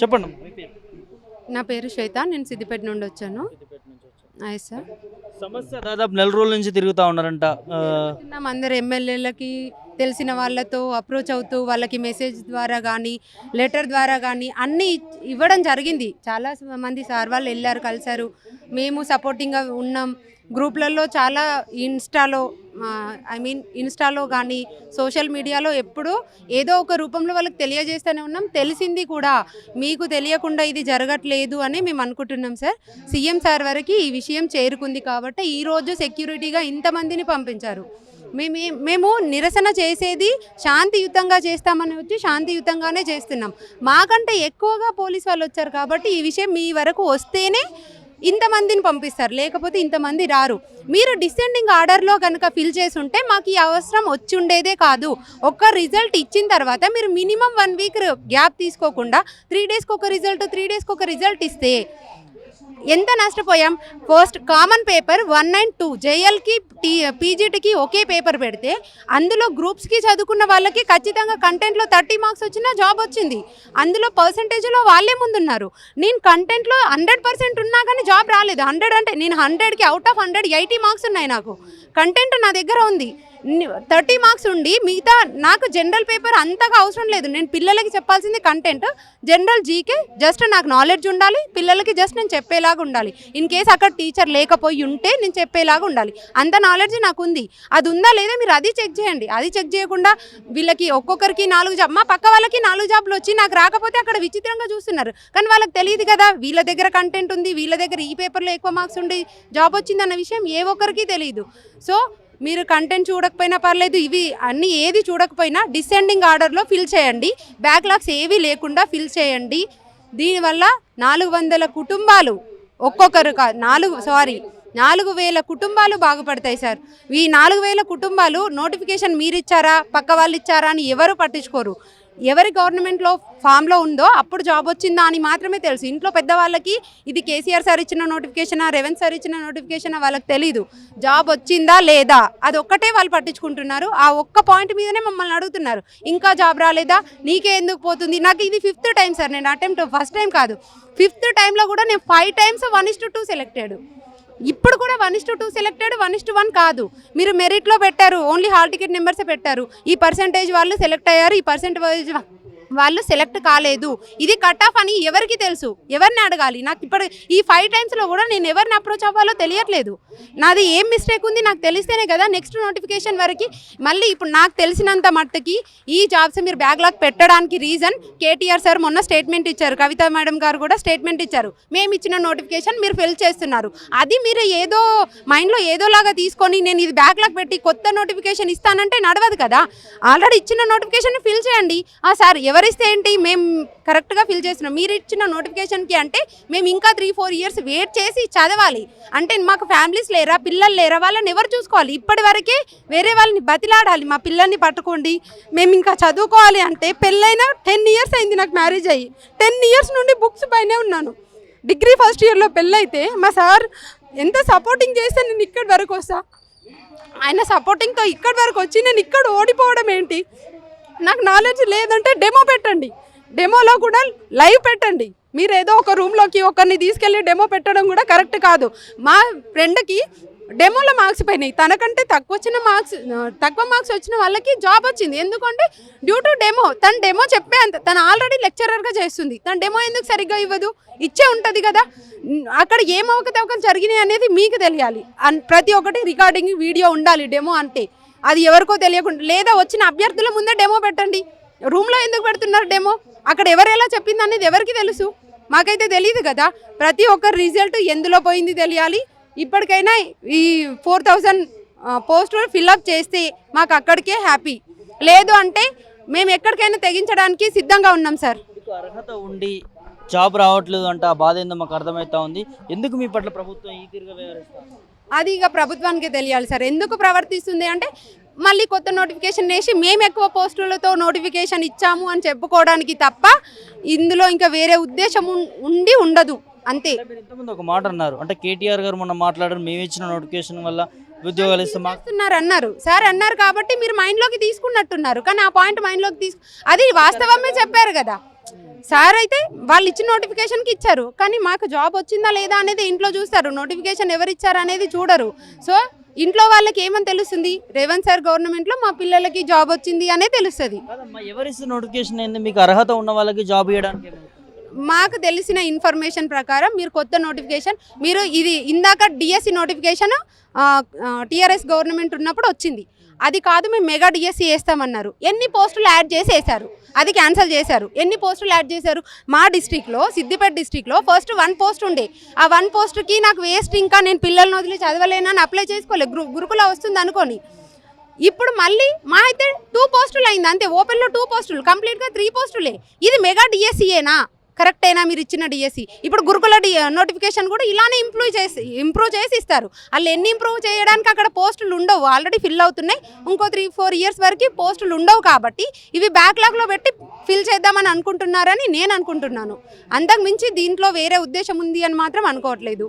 చెప్పండి. నా పేరు శ్వేత నేను సిద్దిపేట నుండి వచ్చాను. అయ్యి సార్ సమస్య దాదాపు నెల రోజుల నుంచి తిరుగుతూ ఉన్నారంట. అందరు ఎమ్మెల్యేలకి తెలిసిన వాళ్ళతో అప్రోచ్ అవుతూ వాళ్ళకి మెసేజ్ ద్వారా కానీ లెటర్ ద్వారా కానీ అన్నీ ఇవ్వడం జరిగింది. చాలా మంది సార్ వాళ్ళు వెళ్ళారు కలిశారు. మేము సపోర్టింగ్గా ఉన్నాం. గ్రూప్లలో చాలా ఇన్స్టాలో ఐ మీన్ ఇన్స్టాలో కానీ సోషల్ మీడియాలో ఎప్పుడూ ఏదో ఒక రూపంలో వాళ్ళకి తెలియజేస్తూనే ఉన్నాం. తెలిసింది కూడా మీకు తెలియకుండా ఇది జరగట్లేదు అని మేము అనుకుంటున్నాం సార్. సీఎం సార్ వరకు ఈ విషయం చేరుకుంది కాబట్టి ఈరోజు సెక్యూరిటీగా ఇంతమందిని పంపించారు. మేము మేము నిరసన చేసేది శాంతియుతంగా చేస్తామని వచ్చి శాంతియుతంగానే చేస్తున్నాం. మాకంటే ఎక్కువగా పోలీస్ వాళ్ళు వచ్చారు కాబట్టి ఈ విషయం మీ వరకు వస్తేనే ఇంతమందిని పంపిస్తారు. లేకపోతే ఇంతమంది రారు. మీరు డిసెండింగ్ ఆర్డర్లో కనుక ఫిల్ చేసి ఉంటే మాకు ఈ అవసరం వచ్చి ఉండేదే కాదు. ఒక్క రిజల్ట్ ఇచ్చిన తర్వాత మీరు మినిమం వన్ వీక్ గ్యాప్ తీసుకోకుండా త్రీ డేస్కి ఒక రిజల్ట్ త్రీ డేస్కి ఒక రిజల్ట్ ఇస్తే ఎంత నష్టపోయాం? First common paper one nine two జేఎల్కి T పీజీటీకి ఒకే పేపర్ పెడితే అందులో గ్రూప్స్కి చదువుకున్న వాళ్ళకి ఖచ్చితంగా కంటెంట్లో థర్టీ మార్క్స్ వచ్చినా జాబ్ వచ్చింది. అందులో పర్సంటేజ్లో వాళ్ళే ముందున్నారు. నేను కంటెంట్లో హండ్రెడ్ పర్సెంట్ ఉన్నా కానీ జాబ్ రాలేదు. హండ్రెడ్ అంటే నేను హండ్రెడ్కి out of hundred eighty marks ఉన్నాయి నాకు. కంటెంట్ నా దగ్గర ఉంది. థర్టీ మార్క్స్ ఉండి మిగతా నాకు జనరల్ పేపర్ అంతగా అవసరం లేదు. నేను పిల్లలకి చెప్పాల్సింది కంటెంట్ జనరల్ జీకే జస్ట్ నాకు నాలెడ్జ్ ఉండాలి. పిల్లలకి జస్ట్ నేను చెప్పేలాగా ఉండాలి. ఇన్ కేస్ అక్కడ టీచర్ లేకపోయి ఉంటే నేను చెప్పేలాగా ఉండాలి. అంత నాలెడ్జ్ నాకు ఉంది అది ఉందా లేదా మీరు అది చెక్ చేయండి. అది చెక్ చేయకుండా వీళ్ళకి ఒక్కొక్కరికి నాలుగు జాబ్ మా పక్క వాళ్ళకి నాలుగు జాబ్లు వచ్చి నాకు రాకపోతే అక్కడ విచిత్రంగా చూస్తున్నారు. కానీ వాళ్ళకి తెలియదు కదా వీళ్ళ దగ్గర కంటెంట్ ఉంది వీళ్ళ దగ్గర ఈ పేపర్లో ఎక్కువ మార్క్స్ ఉండి జాబ్ వచ్చిందన్న విషయం ఏ ఒక్కరికి తెలియదు. సో మీరు కంటెంట్ చూడకపోయినా పర్లేదు ఇవి అన్నీ ఏది చూడకపోయినా డిసెండింగ్ ఆర్డర్లో ఫిల్ చేయండి. బ్యాక్లాగ్స్ ఏవి లేకుండా ఫిల్ చేయండి. దీనివల్ల నాలుగు వందల కుటుంబాలు ఒక్కొక్కరు కాదు నాలుగు సారీ నాలుగు వేల కుటుంబాలు బాగుపడతాయి సార్ ఈ నాలుగు వేల కుటుంబాలు నోటిఫికేషన్ మీరు ఇచ్చారా పక్క వాళ్ళు ఇచ్చారా అని ఎవరు పట్టించుకోరు. ఎవరి గవర్నమెంట్లో ఫామ్లో ఉందో అప్పుడు జాబ్ వచ్చిందా అని మాత్రమే తెలుసు. ఇంట్లో పెద్దవాళ్ళకి ఇది కేసీఆర్ సార్ ఇచ్చిన నోటిఫికేషన్ రేవంత్ సార్ ఇచ్చిన నోటిఫికేషన్ వాళ్ళకి తెలీదు. జాబ్ వచ్చిందా లేదా? అది ఒక్కటే వాళ్ళు పట్టించుకుంటున్నారు. ఆ ఒక్క పాయింట్ మీదనే మమ్మల్ని అడుగుతున్నారు. ఇంకా జాబ్ రాలేదా? నీకే ఎందుకు పోతుంది? నాకు ఇది ఫిఫ్త్ టైం సార్. నేను అటెంప్ట్ ఫస్ట్ టైం కాదు. ఫిఫ్త్ టైంలో కూడా నేను five times one is to two selected ఇప్పుడు కూడా one is to two selected one is to one కాదు. మీరు మెరిట్లో పెట్టారు ఓన్లీ హాల్ టికెట్ నెంబర్సే పెట్టారు. ఈ పర్సంటేజ్ వాళ్ళు సెలెక్ట్ అయ్యారు ఈ పర్సంటేజ్ వాళ్ళు సెలెక్ట్ కాలేదు. ఇది కట్ ఆఫ్ అని ఎవరికి తెలుసు? ఎవరిని అడగాలి? నాకు ఇప్పుడు ఈ ఫైవ్ టైమ్స్లో కూడా నేను ఎవరిని అప్రోచ్ అవ్వాలో తెలియట్లేదు. నాది ఏం మిస్టేక్ ఉంది నాకు తెలిస్తేనే కదా నెక్స్ట్ నోటిఫికేషన్ వరకు మళ్ళీ ఇప్పుడు నాకు తెలిసినంత మట్టుకి ఈ జాబ్స్ మీరు బ్యాక్లాగ్ పెట్టడానికి రీజన్ కేటీఆర్ సార్ మొన్న స్టేట్మెంట్ ఇచ్చారు. కవిత మేడం గారు కూడా స్టేట్మెంట్ ఇచ్చారు. మేము ఇచ్చిన నోటిఫికేషన్ మీరు ఫిల్ చేస్తున్నారు. అది మీరు ఏదో మైండ్లో ఏదోలాగా తీసుకొని నేను ఇది బ్యాక్లాగ్ పెట్టి కొత్త నోటిఫికేషన్ ఇస్తానంటే నడవదు కదా. ఆల్రెడీ ఇచ్చిన నోటిఫికేషన్ ఫిల్ చేయండి. ఆ సార్ ఎవరిస్తే ఏంటి? మేము కరెక్ట్గా ఫిల్ చేస్తున్నాం. మీరు ఇచ్చిన నోటిఫికేషన్కి అంటే మేము ఇంకా త్రీ ఫోర్ ఇయర్స్ వెయిట్ చేసి చదవాలి. అంటే మాకు ఫ్యామిలీస్ లేరా పిల్లలు లేరా వాళ్ళని ఎవరు చూసుకోవాలి? ఇప్పటి వరకే వేరే వాళ్ళని బతిలాడాలి. మా పిల్లల్ని పట్టుకోండి. మేము ఇంకా చదువుకోవాలి అంటే పెళ్ళైన టెన్ ఇయర్స్ అయింది నాకు మ్యారేజ్ అయ్యి. టెన్ ఇయర్స్ నుండి బుక్స్ పైనే ఉన్నాను. డిగ్రీ ఫస్ట్ ఇయర్లో పెళ్ళైతే మా సార్ ఎంత సపోర్టింగ్ చేస్తే నేను ఇక్కడి వరకు వస్తా. ఆయన సపోర్టింగ్తో ఇక్కడి వరకు వచ్చి నేను ఇక్కడ ఓడిపోవడం ఏంటి? నాకు నాలెడ్జ్ లేదంటే డెమో పెట్టండి. డెమోలో కూడా లైవ్ పెట్టండి. మీరు ఏదో ఒక రూమ్లోకి ఒకరిని తీసుకెళ్ళి డెమో పెట్టడం కూడా కరెక్ట్ కాదు. మా ఫ్రెండ్కి డెమోలో మార్క్స్ పోయినాయి. తనకంటే తక్కువ వచ్చిన మార్క్స్ తక్కువ మార్క్స్ వచ్చిన వాళ్ళకి జాబ్ వచ్చింది. ఎందుకంటే డ్యూ టు డెమో తన డెమో చెప్పే అంత తను ఆల్రెడీ లెక్చరర్గా చేస్తుంది. తన డెమో ఎందుకు సరిగ్గా ఇవ్వదు? ఇచ్చే ఉంటుంది కదా. అక్కడ ఏం అవకతవకలు జరిగినాయి అనేది మీకు తెలియాలి. అండ్ ప్రతి ఒక్కటి రికార్డింగ్ వీడియో ఉండాలి డెమో అంటే. అది ఎవరికో తెలియకుండా లేదా వచ్చిన అభ్యర్థుల ముందే డెమో పెట్టండి. రూమ్లో ఎందుకు పెడుతున్నారు డెమో? అక్కడ ఎవరు ఎలా చెప్పింది అనేది ఎవరికి తెలుసు? మాకైతే తెలియదు కదా. ప్రతి ఒక్కరి రిజల్ట్ ఎందులో పోయింది తెలియాలి. ఇప్పటికైనా ఈ ఫోర్ థౌజండ్ పోస్టులు ఫిల్అప్ చేస్తే మాకు అక్కడికే హ్యాపీ. లేదు అంటే మేము ఎక్కడికైనా తెగించడానికి సిద్ధంగా ఉన్నాం సార్. అర్హత ఉండి జాబ్ రావట్లేదు అంటే ఆ బాధ ఏందో మాకు అర్థమవుతా ఉంది. ఎందుకు మీ పట్ల ప్రభుత్వం ఈ తీరుగా వ్యవహరిస్తారు అది ఇక ప్రభుత్వానికి తెలియాలి సార్. ఎందుకు ప్రవర్తిస్తుంది అంటే మళ్ళీ కొత్త నోటిఫికేషన్ వేసి మేము ఎక్కువ పోస్టులతో నోటిఫికేషన్ ఇచ్చాము అని చెప్పుకోవడానికి తప్ప ఇందులో ఇంకా వేరే ఉద్దేశం ఉండి ఉండదు. అంతే. ఇంతకుముందు ఒక మాట అన్నారు. అంటే కేటీఆర్ గారు మొన్న మాట్లాడారు మేము ఇచ్చిన నోటిఫికేషన్ వల్ల ఉద్యోగాలు ఇస్తే. మాకు చేస్తున్నారు అన్నారు. సార్ అన్నారు కాబట్టి మీరు మైండ్లోకి తీసుకున్నట్టున్నారు. కానీ ఆ పాయింట్ మైండ్లోకి తీసుకు అది వాస్తవమే చెప్పారు కదా. సార్ అయితే వాళ్ళు ఇచ్చిన నోటిఫికేషన్కి ఇచ్చారు కానీ మాకు జాబ్ వచ్చిందా లేదా అనేది ఇంట్లో చూస్తారు. నోటిఫికేషన్ ఎవరు ఇచ్చారు అనేది చూడరు. సో ఇంట్లో వాళ్ళకి ఏమని తెలుస్తుంది? రేవంత్ సార్ గవర్నమెంట్లో మా పిల్లలకి జాబ్ వచ్చింది అనే తెలుస్తుంది. కాదమ్మా నోటిఫికేషన్ ఏంది? మీకు అర్హత ఉన్న వాళ్ళకి జాబ్ ఇవ్వడానికి మాకు తెలిసిన ఇన్ఫర్మేషన్ ప్రకారం మీరు కొత్త నోటిఫికేషన్ మీరు ఇది ఇందాక డిఎస్సి నోటిఫికేషన్ టీఆర్ఎస్ గవర్నమెంట్ ఉన్నప్పుడు వచ్చింది. అది కాదు మేము మెగా డిఎస్సి వేస్తామన్నారు ఎన్ని పోస్టులు యాడ్ చేసి వేశారు అది క్యాన్సిల్ చేశారు. ఎన్ని పోస్టులు యాడ్ చేశారు? మా డిస్ట్రిక్ట్లో సిద్దిపేట డిస్ట్రిక్ట్లో ఫస్ట్ వన్ పోస్ట్ ఉండే. ఆ వన్ పోస్ట్కి నాకు వేస్ట్ ఇంకా నేను పిల్లల్ని వదిలి చదవలేనని అప్లై చేసుకోలేదు గురు గురుకుల వస్తుంది అనుకోని. ఇప్పుడు మళ్ళీ మా అయితే టూ పోస్టులు అయింది అంతే. ఓపెన్లో టూ పోస్టులు కంప్లీట్గా త్రీ పోస్టులే. ఇది మెగా డిఎస్సీయేనా కరెక్ట్ అయినా మీరు ఇచ్చిన డిఎస్సి ఇప్పుడు గురుకుల డి నోటిఫికేషన్ కూడా ఇలానే ఇంప్రూవ్ చేసి ఇంప్రూవ్ చేసి ఇస్తారు. వాళ్ళు ఎన్ని ఇంప్రూవ్ చేయడానికి అక్కడ పోస్టులు ఉండవు. ఆల్రెడీ ఫిల్ అవుతున్నాయి. ఇంకో త్రీ ఫోర్ ఇయర్స్ వరకు పోస్టులు ఉండవు కాబట్టి ఇవి బ్యాక్లాగ్లో పెట్టి ఫిల్ చేద్దామని అనుకుంటున్నారని నేను అనుకుంటున్నాను. అంతకు మించి దీంట్లో వేరే ఉద్దేశం ఉంది అని మాత్రం అనుకోవట్లేదు.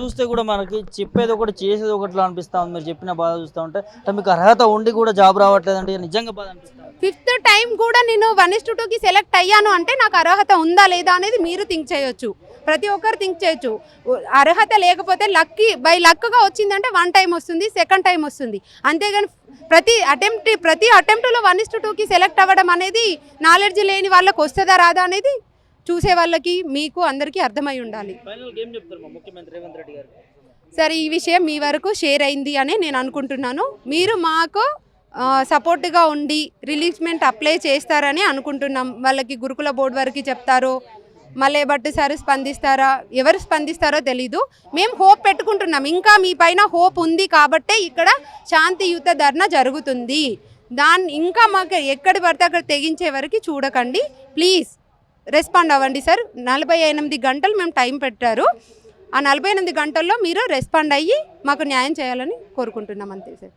చూస్తే కూడా మనకి చెప్పేది ఒకటి చేసేది ఒకటిలా అనిపిస్తా ఉంది. మీరు చెప్పిన బాధ చూస్తూ ఉంటే మీకు అర్హత ఉండి కూడా జాబ్ రావట్లేదు అంటే నిజంగా బాధ అనిపిస్తుంది ఫిఫ్త్ టైం కూడా నేను వన్ ఇస్ టూకి సెలెక్ట్ అయ్యాను అంటే నాకు అర్హత ఉందా లేదా అనేది మీరు థింక్ చేయొచ్చు. ప్రతి ఒక్కరు థింక్ చేయొచ్చు. అర్హత లేకపోతే లక్కీ బై లక్గా వచ్చిందంటే వన్ టైం వస్తుంది సెకండ్ టైం వస్తుంది. అంతేగాని ప్రతి అటెంప్ట్ ప్రతి అటెంప్ట్లో వన్ ఇస్ టూకి సెలెక్ట్ అవ్వడం అనేది నాలెడ్జ్ లేని వాళ్ళకి వస్తుందా రాదా అనేది చూసే వాళ్ళకి మీకు అందరికీ అర్థమై ఉండాలి. సరే ఈ విషయం మీ వరకు షేర్ అయింది అని నేను అనుకుంటున్నాను. మీరు మాకు సపోర్ట్గా ఉండి రిలీఫ్మెంట్ అప్లై చేస్తారని అనుకుంటున్నాం. వాళ్ళకి గురుకుల బోర్డు వరకు చెప్తారో మళ్ళీ బట్టి సార్ స్పందిస్తారా ఎవరు స్పందిస్తారో తెలీదు. మేము హోప్ పెట్టుకుంటున్నాం. ఇంకా మీ పైన హోప్ ఉంది కాబట్టే ఇక్కడ శాంతియుత ధర్నా జరుగుతుంది. దాన్ని ఇంకా మాకు ఎక్కడి పడితే అక్కడ తెగించే వరకు చూడకండి. ప్లీజ్ రెస్పాండ్ అవ్వండి సార్. నలభై ఎనిమిది గంటలు మేము టైం పెట్టారు. ఆ నలభై ఎనిమిది గంటల్లో మీరు రెస్పాండ్ అయ్యి మాకు న్యాయం చేయాలని కోరుకుంటున్నాం అంతే సార్.